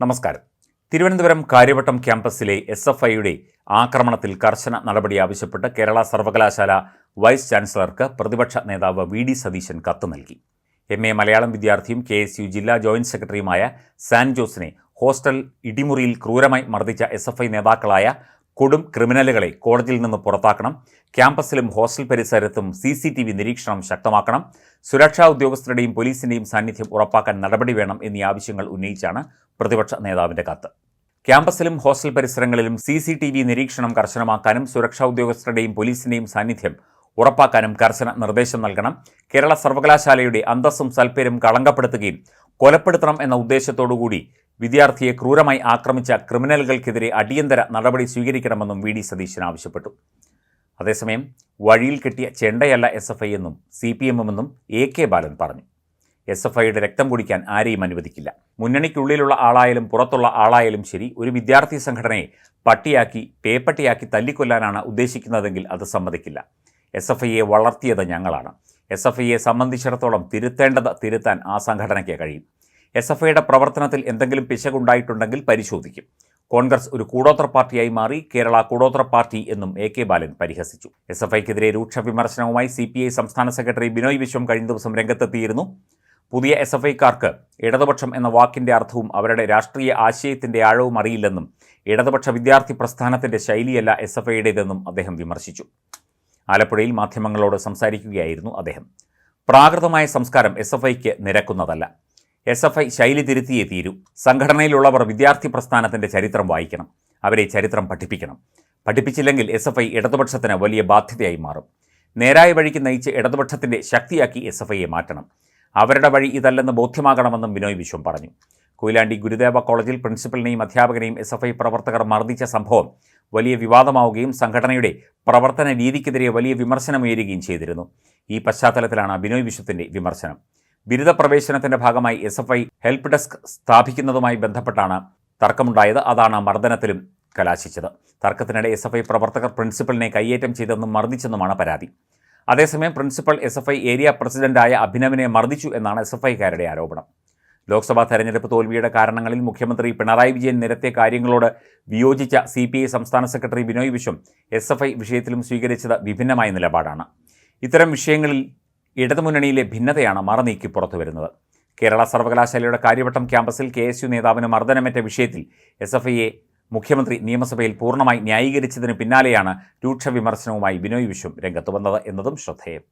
നമസ്കാരം. തിരുവനന്തപുരം കാര്യവട്ടം ക്യാമ്പസിലെ S F ഐയുടെ ആക്രമണത്തിൽ കർശന നടപടി ആവശ്യപ്പെട്ട് കേരള സർവകലാശാല വൈസ് ചാൻസലർക്ക് പ്രതിപക്ഷ നേതാവ് വി ഡി സതീശൻ കത്ത് നൽകി. എം. എ. മലയാളം വിദ്യാർത്ഥിയും കെ. എസ്. യു ജില്ലാ ജോയിന്റ് സെക്രട്ടറിയുമായ സാൻ ജോസിനെ ഹോസ്റ്റൽ ഇടിമുറിയിൽ ക്രൂരമായി മർദ്ദിച്ച എസ് എഫ് ഐ നേതാക്കളായ കൊടും ക്രിമിനലുകളെ കോടതിയിൽ നിന്ന് പുറത്താക്കണം. ക്യാമ്പസിലും ഹോസ്റ്റൽ പരിസരത്തും സി സി ടി വി നിരീക്ഷണം ശക്തമാക്കണം. സുരക്ഷാ ഉദ്യോഗസ്ഥരുടെയും പോലീസിന്റെയും സാന്നിധ്യം ഉറപ്പാക്കാൻ നടപടി വേണം എന്നീ ആവശ്യങ്ങൾ ഉന്നയിച്ചാണ് പ്രതിപക്ഷ നേതാവിന്റെ കത്ത്. ക്യാമ്പസിലും ഹോസ്റ്റൽ പരിസരങ്ങളിലും സി സി ടി വി നിരീക്ഷണം കർശനമാക്കാനും സുരക്ഷാ ഉദ്യോഗസ്ഥരുടെയും പോലീസിന്റെയും സാന്നിധ്യം ഉറപ്പാക്കാനും കർശന നിർദ്ദേശം നൽകണം. കേരള സർവകലാശാലയുടെ അന്തസ്സും സൽപ്പേരും കളങ്കപ്പെടുത്തുകയും കൊലപ്പെടുത്തണം എന്ന ഉദ്ദേശത്തോടുകൂടി വിദ്യാർത്ഥിയെ ക്രൂരമായി ആക്രമിച്ച ക്രിമിനലുകൾക്കെതിരെ അടിയന്തര നടപടി സ്വീകരിക്കണമെന്നും വി ഡി സതീശൻ ആവശ്യപ്പെട്ടു. അതേസമയം വഴിയിൽ കിട്ടിയ ചെണ്ടയല്ല എസ് എഫ് ഐ എന്നും സി പി എമ്മെന്നും എ കെ ബാലൻ പറഞ്ഞു. എസ് എഫ് ഐയുടെ രക്തം കുടിക്കാൻ ആരെയും അനുവദിക്കില്ല. മുന്നണിക്കുള്ളിലുള്ള ആളായാലും പുറത്തുള്ള ആളായാലും ശരി ഒരു വിദ്യാർത്ഥി സംഘടനയെ പട്ടിയാക്കി പേപ്പട്ടിയാക്കി തല്ലിക്കൊല്ലാനാണ് ഉദ്ദേശിക്കുന്നതെങ്കിൽ അത് സമ്മതിക്കില്ല. എസ് എഫ് ഐയെ വളർത്തിയത് ഞങ്ങളാണ്. എസ് എഫ് ഐയെ സംബന്ധിച്ചിടത്തോളം തിരുത്തേണ്ടത് തിരുത്താൻ ആ സംഘടനയ്ക്ക് കഴിയും. എസ് എഫ് ഐയുടെ പ്രവർത്തനത്തിൽ എന്തെങ്കിലും പിശകുണ്ടായിട്ടുണ്ടെങ്കിൽ പരിശോധിക്കും. കോൺഗ്രസ് ഒരു കൂടോത്ര പാർട്ടിയായി മാറി കേരള കൂടോത്ര പാർട്ടി എന്നും എ കെ ബാലൻ പരിഹസിച്ചു. എസ് എഫ് ഐക്കെതിരെ രൂക്ഷ വിമർശനവുമായി സി പി ഐ സംസ്ഥാന സെക്രട്ടറി ബിനോയ് വിശ്വം കഴിഞ്ഞ ദിവസം രംഗത്തെത്തിയിരുന്നു. പുതിയ എസ് എഫ് ഐക്കാർക്ക് ഇടതുപക്ഷം എന്ന വാക്കിന്റെ അർത്ഥവും അവരുടെ രാഷ്ട്രീയ ആശയത്തിന്റെ ആഴവും അറിയില്ലെന്നും ഇടതുപക്ഷ വിദ്യാർത്ഥി പ്രസ്ഥാനത്തിന്റെ ശൈലിയല്ല എസ് എഫ് ഐയുടേതെന്നും അദ്ദേഹം വിമർശിച്ചു. ആലപ്പുഴയിൽ മാധ്യമങ്ങളോട് സംസാരിക്കുകയായിരുന്നു അദ്ദേഹം. പ്രാകൃതമായ സംസ്കാരം എസ് എഫ് ഐക്ക് നിരക്കുന്നതല്ല. എസ് എഫ് ഐ ശൈലി തിരുത്തിയേ തീരൂ. സംഘടനയിലുള്ളവർ വിദ്യാർത്ഥി പ്രസ്ഥാനത്തിന്റെ ചരിത്രം വായിക്കണം. അവരെ ചരിത്രം പഠിപ്പിക്കണം. പഠിപ്പിച്ചില്ലെങ്കിൽ എസ് എഫ് ഐ ഇടതുപക്ഷത്തിന് വലിയ ബാധ്യതയായി മാറും. നേരായ വഴിക്ക് നയിച്ച് ഇടതുപക്ഷത്തിന്റെ ശക്തിയാക്കി എസ് എഫ് ഐയെ മാറ്റണം. അവരുടെ വഴി ഇതല്ലെന്ന് ബോധ്യമാകണമെന്നും ബിനോയ് വിശ്വം പറഞ്ഞു. കൊയിലാണ്ടി ഗുരുദേവ കോളേജിൽ പ്രിൻസിപ്പലിനെയും അധ്യാപകനെയും എസ് എഫ് ഐ പ്രവർത്തകർ മർദ്ദിച്ച സംഭവം വലിയ വിവാദമാവുകയും സംഘടനയുടെ പ്രവർത്തന രീതിക്കെതിരെ വലിയ വിമർശനമുയരുകയും ചെയ്തിരുന്നു. ഈ പശ്ചാത്തലത്തിലാണ് ബിനോയ് വിശ്വത്തിന്റെ വിമർശനം. ബിരുദ പ്രവേശനത്തിന്റെ ഭാഗമായി S F I help desk സ്ഥാപിക്കുന്നതുമായി ബന്ധപ്പെട്ടാണ് തർക്കമുണ്ടായത്. അതാണ് മർദ്ദനത്തിലും കലാശിച്ചത്. തർക്കത്തിനിടെ എസ് എഫ് ഐ പ്രവർത്തകർ പ്രിൻസിപ്പലിനെ കയ്യേറ്റം ചെയ്തെന്നും മർദ്ദിച്ചെന്നുമാണ് പരാതി. അതേസമയം principal S F I area പ്രസിഡന്റായ അഭിനവിനെ മർദ്ദിച്ചു എന്നാണ് എസ് എഫ് ഐക്കാരുടെ ആരോപണം. ലോക്സഭാ തെരഞ്ഞെടുപ്പ് തോൽവിയുടെ കാരണങ്ങളിൽ മുഖ്യമന്ത്രി പിണറായി വിജയൻ നിരത്തിയ കാര്യങ്ങളോട് വിയോജിച്ച സി പി ഐ സംസ്ഥാന secretary Binoy Viswam S F I വിഷയത്തിലും സ്വീകരിച്ചത് വിഭിന്നമായ നിലപാടാണ്. ഇത്തരം വിഷയങ്ങളിൽ ഇടതുമുന്നണിയിലെ ഭിന്നതയാണ് മറനീക്കി പുറത്തുവരുന്നത് കേരള സർവകലാശാലയുടെ കാര്യവട്ടം ക്യാമ്പസിൽ കെ എസ് യു നേതാവിന് മർദ്ദനമേറ്റ വിഷയത്തിൽ എസ് എഫ് ഐയെ മുഖ്യമന്ത്രി നിയമസഭയിൽ പൂർണമായി ന്യായീകരിച്ചതിന് പിന്നാലെയാണ് രൂക്ഷ വിമർശനവുമായി ബിനോയ് വിശ്വം രംഗത്ത് വന്നത് എന്നതും ശ്രദ്ധേയം.